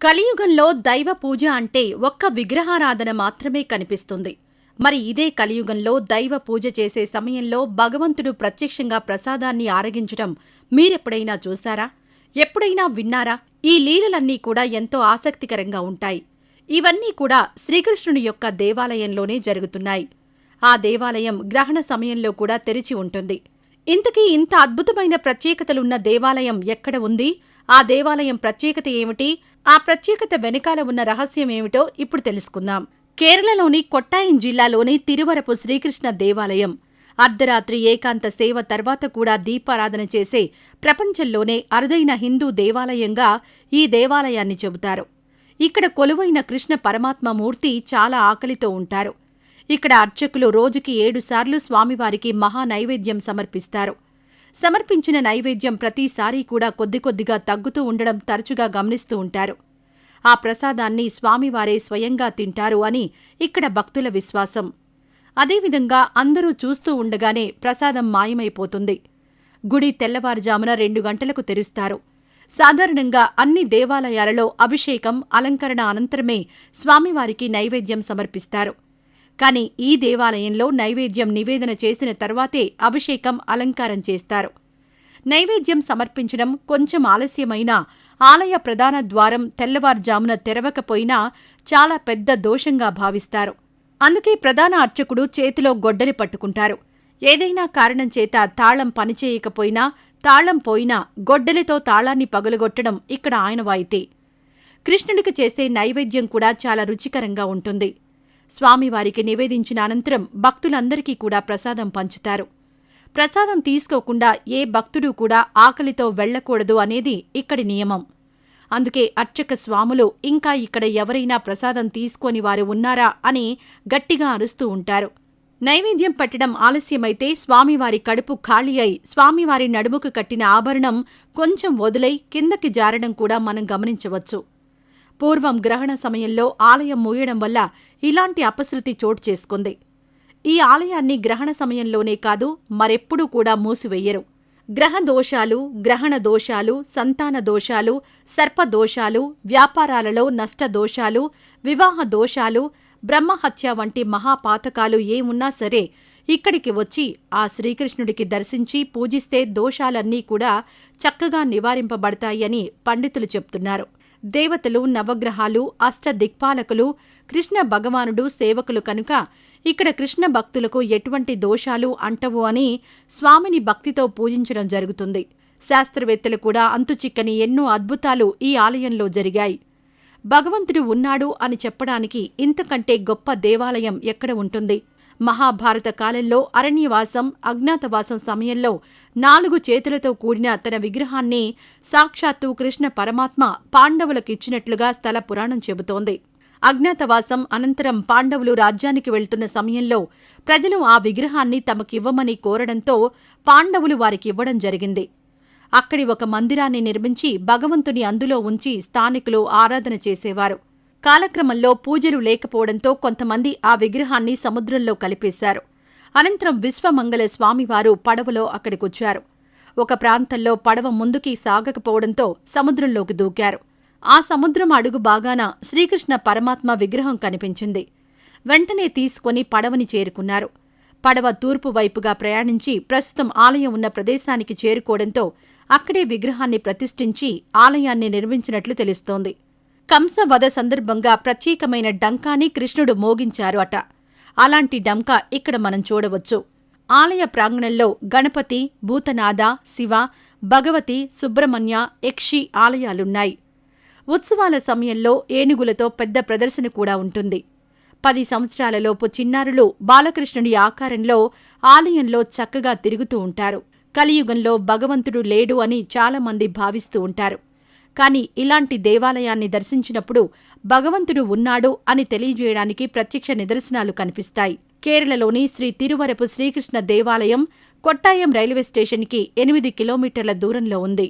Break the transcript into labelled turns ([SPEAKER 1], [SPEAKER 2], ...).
[SPEAKER 1] కలియుగంలో దైవ పూజ అంటే ఒక్క విగ్రహారాధన మాత్రమే కనిపిస్తుంది. మరి ఇదే కలియుగంలో దైవ పూజ చేసే సమయంలో భగవంతుడు ప్రత్యక్షంగా ప్రసాదాన్ని ఆరగించడం మీరెప్పుడైనా చూశారా? ఎప్పుడైనా విన్నారా? ఈ లీలలన్నీ కూడా ఎంతో ఆసక్తికరంగా ఉంటాయి. ఇవన్నీ కూడా శ్రీకృష్ణుని యొక్క దేవాలయంలోనే జరుగుతున్నాయి. ఆ దేవాలయం గ్రహణ సమయంలో కూడా తెరిచి ఉంటుంది. ఇంతకీ ఇంత అద్భుతమైన ప్రత్యేకతలున్న దేవాలయం ఎక్కడ ఉంది? ఆ దేవాలయం ప్రత్యేకత ఏమిటి? ఆ ప్రత్యేకత వెనకాల ఉన్న రహస్యం ఏమిటో ఇప్పుడు తెలుసుకుందాం. కేరళలోని కొట్టాయం జిల్లాలోని తిరువరపు శ్రీకృష్ణ దేవాలయం. అర్ధరాత్రి ఏకాంత సేవ తర్వాత కూడా దీపారాధన చేసే ప్రపంచంలోనే అరుదైన హిందూ దేవాలయంగా ఈ దేవాలయాన్ని చెబుతారు. ఇక్కడ కొలువైన కృష్ణ పరమాత్మ మూర్తి చాలా ఆకలితో ఉంటారు. ఇక్కడ అర్చకులు రోజుకి ఏడుసార్లు స్వామివారికి మహా నైవేద్యం సమర్పిస్తారు. సమర్పించిన నైవేద్యం ప్రతిసారీ కూడా కొద్ది కొద్దిగా తగ్గుతూ ఉండడం తరచుగా గమనిస్తూ ఉంటారు. ఆ ప్రసాదాన్ని స్వామివారే స్వయంగా తింటారు అని ఇక్కడ భక్తుల విశ్వాసం. అదేవిధంగా అందరూ చూస్తూ ఉండగానే ప్రసాదం మాయమైపోతుంది. గుడి తెల్లవారుజామున రెండు గంటలకు తెరుస్తారు. సాధారణంగా అన్ని దేవాలయాలలో అభిషేకం అలంకరణ అనంతరమే స్వామివారికి నైవేద్యం సమర్పిస్తారు. కానీ ఈ దేవాలయంలో నైవేద్యం నివేదన చేసిన తర్వాతే అభిషేకం అలంకారం చేస్తారు. నైవేద్యం సమర్పించడం కొంచెం ఆలస్యమైనా ఆలయ ప్రధాన ద్వారం తెల్లవారుజామున తెరవకపోయినా చాలా పెద్ద దోషంగా భావిస్తారు. అందుకే ప్రధాన అర్చకుడు చేతిలో గొడ్డలి పట్టుకుంటారు. ఏదైనా కారణం చేత తాళం పనిచేయకపోయినా తాళం పోయినా గొడ్డలితో తాళాన్ని పగులగొట్టడం ఇక్కడ ఆయనవాయితీ కృష్ణుడికి చేసే నైవేద్యం కూడా చాలా రుచికరంగా ఉంటుంది. స్వామివారికి నివేదించిన అనంతరం భక్తులందరికీ కూడా ప్రసాదం పంచుతారు. ప్రసాదం తీసుకోకుండా ఏ భక్తుడు కూడా ఆకలితో వెళ్ళకూడదు అనేది ఇక్కడి నియమం. అందుకే అర్చక స్వాములు ఇంకా ఇక్కడ ఎవరైనా ప్రసాదం తీసుకొని వారు ఉన్నారా అని గట్టిగా అరుస్తూ ఉంటారు. నైవేద్యం పట్టడం ఆలస్యమైతే స్వామివారి కడుపు ఖాళీ అయి స్వామివారి నడుముకు కట్టిన ఆభరణం కొంచెం వదులై కిందకి జారడం కూడా మనం గమనించవచ్చు. పూర్వం గ్రహణ సమయంలో ఆలయం మూయడం వల్ల ఇలాంటి అపశృతి చోటు చేసుకుంది. ఈ ఆలయాన్ని గ్రహణ సమయంలోనే కాదు మరెప్పుడూ కూడా మూసివెయ్యరు గ్రహ దోషాలు గ్రహణ దోషాలు సంతాన దోషాలు సర్పదోషాలు వ్యాపారాలలో నష్ట దోషాలు వివాహ దోషాలు బ్రహ్మహత్య వంటి మహాపాతకాలు ఏమున్నా సరే ఇక్కడికి వచ్చి ఆ శ్రీకృష్ణుడికి దర్శించి పూజిస్తే దోషాలన్నీ కూడా చక్కగా నివారింపబడతాయని పండితులు చెప్తున్నారు. దేవతలు నవగ్రహాలు అష్టదిక్పాలకులు కృష్ణ భగవానుడు సేవకులు కనుక ఇక్కడ కృష్ణ భక్తులకు ఎటువంటి దోషాలు అంటవు అని స్వామిని భక్తితో పూజించడం జరుగుతుంది. శాస్త్రవేత్తలు కూడా అంతుచిక్కని ఎన్నో అద్భుతాలు ఈ ఆలయంలో జరిగాయి. భగవంతుడు ఉన్నాడు అని చెప్పడానికి ఇంతకంటే గొప్ప దేవాలయం ఎక్కడ ఉంటుంది? మహాభారత కాలంలో అరణ్యవాసం అజ్ఞాతవాసం సమయంలో నాలుగు చేతులతో కూడిన తన విగ్రహాన్ని సాక్షాత్తు కృష్ణ పరమాత్మ పాండవులకిచ్చినట్లుగా స్థల పురాణం చెబుతోంది. అజ్ఞాతవాసం అనంతరం పాండవులు రాజ్యానికి వెళ్తున్న సమయంలో ప్రజలు ఆ విగ్రహాన్ని తమకివ్వమని కోరడంతో పాండవులు వారికివ్వడం జరిగింది. అక్కడి ఒక మందిరాన్ని నిర్మించి భగవంతుని అందులో ఉంచి స్థానికులు ఆరాధన చేసేవారు. కాలక్రమంలో పూజలు లేకపోవడంతో కొంతమంది ఆ విగ్రహాన్ని సముద్రంలో కలిపేశారు. అనంతరం విశ్వమంగళ స్వామివారు పడవలో అక్కడికొచ్చారు. ఒక ప్రాంతంలో పడవ ముందుకి సాగకపోవడంతో సముద్రంలోకి దూకారు. ఆ సముద్రం అడుగు బాగాన శ్రీకృష్ణ పరమాత్మ విగ్రహం కనిపించింది. వెంటనే తీసుకుని పడవని చేరుకున్నారు. పడవ తూర్పు వైపుగా ప్రయాణించి ప్రస్తుతం ఆలయం ఉన్న ప్రదేశానికి చేరుకోవడంతో అక్కడే విగ్రహాన్ని ప్రతిష్ఠించి ఆలయాన్ని నిర్మించినట్లు తెలుస్తోంది. కంస వధ సందర్భంగా ప్రత్యేకమైన డంకాని కృష్ణుడు మోగించారు అట అలాంటి డంకా ఇక్కడ మనం చూడవచ్చు. ఆలయ ప్రాంగణంలో గణపతి భూతనాథ శివ భగవతి సుబ్రహ్మణ్య యక్షి ఆలయాలున్నాయి. ఉత్సవాల సమయంలో ఏనుగులతో పెద్ద ప్రదర్శన కూడా ఉంటుంది. పది సంవత్సరాలలోపు చిన్నారులు బాలకృష్ణుడి ఆకారంలో ఆలయంలో చక్కగా తిరుగుతూ ఉంటారు. కలియుగంలో భగవంతుడు లేడు అని చాలామంది భావిస్తూ ఉంటారు. కానీ ఇలాంటి దేవాలయాన్ని దర్శించినప్పుడు భగవంతుడు ఉన్నాడు అని తెలియజేయడానికి ప్రత్యక్ష నిదర్శనాలు కనిపిస్తాయి. కేరళలోని శ్రీ తిరువరపు శ్రీకృష్ణ దేవాలయం కొట్టాయం రైల్వే స్టేషన్కి ఎనిమిది కిలోమీటర్ల దూరంలో ఉంది.